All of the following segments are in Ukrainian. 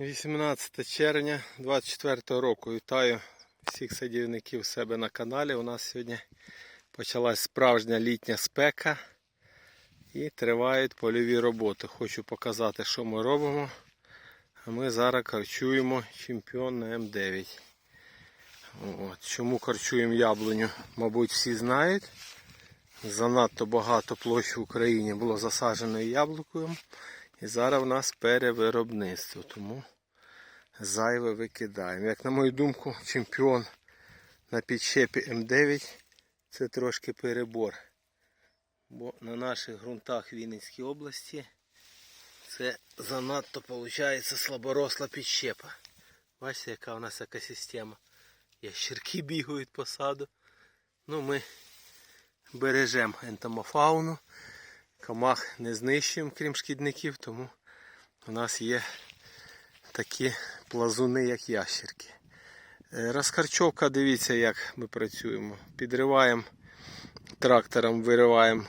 18 червня 24 року. Вітаю всіх садівників себе на каналі. У нас сьогодні почалась справжня літня спека і тривають польові роботи. Хочу показати, що ми робимо. Ми зараз харчуємо чемпіон на М9. От. Чому харчуємо яблуню? Мабуть, всі знають. Занадто багато площ в Україні було засаджено яблукою. І зараз в нас перевиробництво, тому зайве викидаємо. Як на мою думку, чемпіон на підщепі М9 це трошки перебор. Бо на наших ґрунтах Вінницькій області це занадто виходить слаборосла підщепа. Бачите, яка у нас екосистема. Ящерки бігають по саду. Ну, ми бережемо ентомофауну. Комах не знищуємо, крім шкідників, тому у нас є такі плазуни, як ящерки. Е, Розхарчовка, дивіться, як ми працюємо. Підриваємо трактором, вириваємо,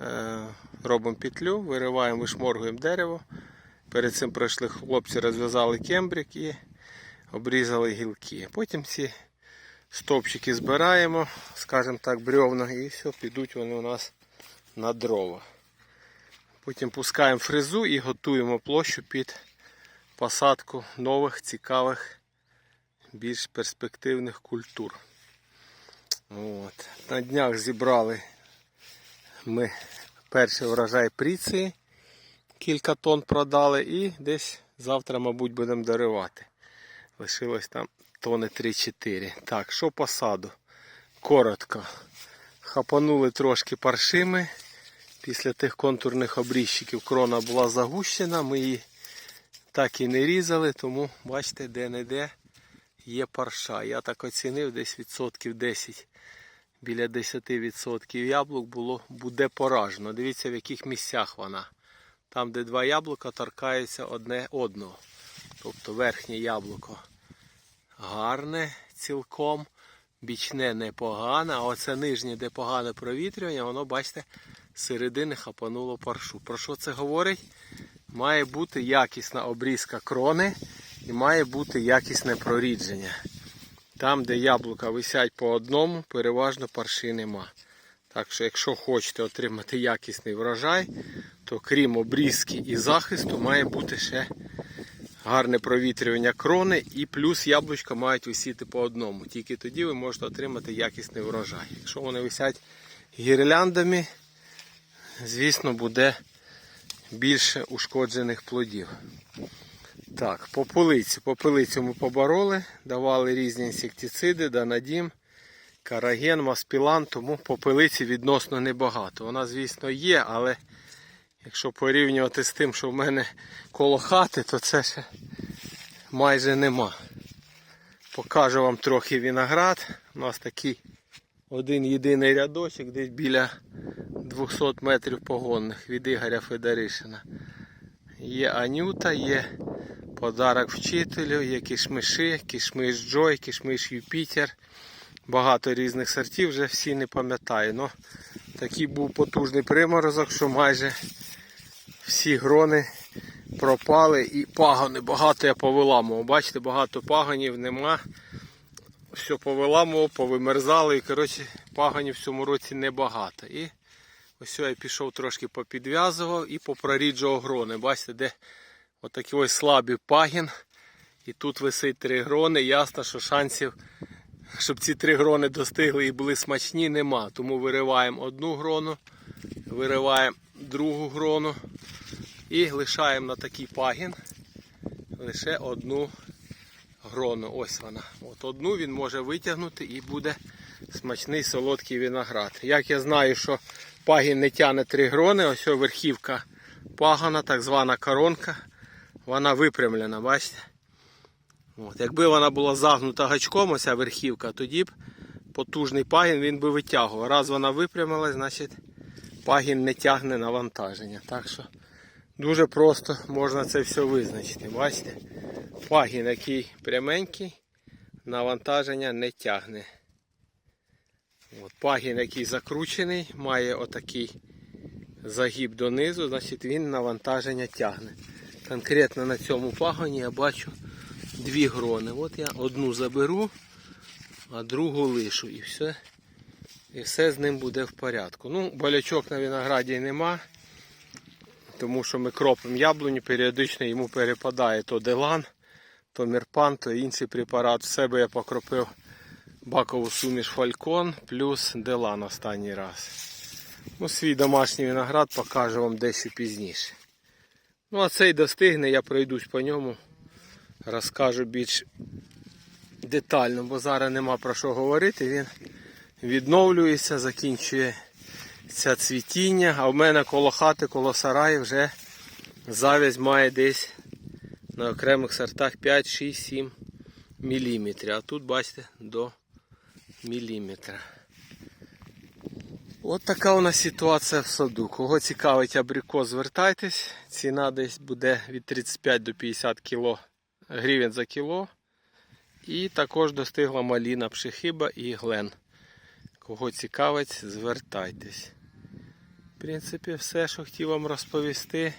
е, робимо петлю, вириваємо, вишморгуємо дерево. Перед цим пройшли хлопці, розв'язали кембрик і обрізали гілки. Потім ці стовпчики збираємо, скажімо так, брьовна, і все, підуть вони у нас на дрова. Потім пускаємо фрезу і готуємо площу під посадку нових, цікавих, більш перспективних культур. От. На днях зібрали ми перший врожай пріції, кілька тонн продали і десь завтра, мабуть, будемо доривати. Лишилось там тони 3-4. Так, що по саду? Коротко. Хапанули трошки паршими. Після тих контурних обрізчиків крона була загущена, ми її так і не різали, тому бачите, де-не-де є парша. Я так оцінив десь відсотків 10, біля 10% яблук було, буде поражено. Дивіться, в яких місцях вона. Там, де два яблука торкаються одне одного. Тобто верхнє яблуко гарне цілком, бічне непогане, а оце нижнє, де погане провітрювання, воно, бачите, середини хапануло паршу. Про що це говорить? Має бути якісна обрізка крони і має бути якісне прорідження. Там, де яблука висять по одному, переважно парши нема. Так що, якщо хочете отримати якісний врожай, то крім обрізки і захисту, має бути ще гарне провітрювання крони і плюс яблучка мають висіти по одному. Тільки тоді ви можете отримати якісний врожай. Якщо вони висять гірляндами, звісно, буде більше ушкоджених плодів. Так, попелицю. Попелицю ми побороли, давали різні інсектициди, данадім, караген, маспілан, тому попелиці відносно небагато. Вона, звісно, є, але якщо порівнювати з тим, що в мене коло хати, то це ще майже нема. Покажу вам трохи виноград. У нас такий один єдиний рядочок, десь біля 200 метрів погонних від Ігоря Федоришина. Є Анюта, є подарок вчителю, є кішмиші, кішмиш Джой, кішмиш Юпітер. Багато різних сортів, вже всі не пам'ятаю. Но такий був потужний приморозок, що майже всі грони пропали і пагони багато я повиламував. Бачите, багато пагонів нема. Все повиламував, повимерзали і коротше, пагонів в цьому році небагато. І ось я пішов трошки попідв'язував і попроріджував грони. Бачите, де отакий ось слабий пагін. І тут висить три грони. Ясно, що шансів, щоб ці три грони достигли і були смачні, нема. Тому вириваємо одну грону, вириваємо другу грону і лишаємо на такий пагін лише одну грону. Ось вона. От одну він може витягнути і буде смачний солодкий виноград. Як я знаю, що пагін не тягне три грони, ось верхівка пагана, так звана коронка, вона випрямлена, бачите? От. Якби вона була загнута гачком, ось верхівка, тоді б потужний пагін він би витягував. Раз вона випрямилась, значить пагін не тягне навантаження. Так що дуже просто можна це все визначити. Бачите? Пагін який пряменький, навантаження не тягне. От, пагін, який закручений, має отакий загиб донизу, значить він навантаження тягне. Конкретно на цьому пагоні я бачу дві грони. От я одну заберу, а другу лишу і все. І все з ним буде в порядку. Ну, болячок на винограді нема, тому що ми кропимо яблуню, періодично йому перепадає то делан, то мірпан, то інший препарат. В себе я покропив бакову суміш фалькон плюс делан останній раз. Ну, свій домашній виноград покажу вам дещо пізніше. Ну, а цей достигне, я пройдусь по ньому, розкажу більш детально, бо зараз нема про що говорити. Він відновлюється, закінчує це цвітіння, а в мене коло хати, коло сараї вже завязь має десь на окремих сортах 5, 6, 7 міліметрів. А тут, бачите, до міліметра. От така у нас ситуація в саду. Кого цікавить абрикос, звертайтесь. Ціна десь буде від 35 до 50 кіло, гривень за кіло. І також достигла маліна пшехиба і глен. Кого цікавить, звертайтесь. В принципі, все, що хотів вам розповісти.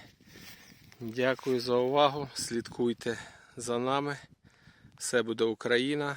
Дякую за увагу. Слідкуйте за нами. Все буде Україна.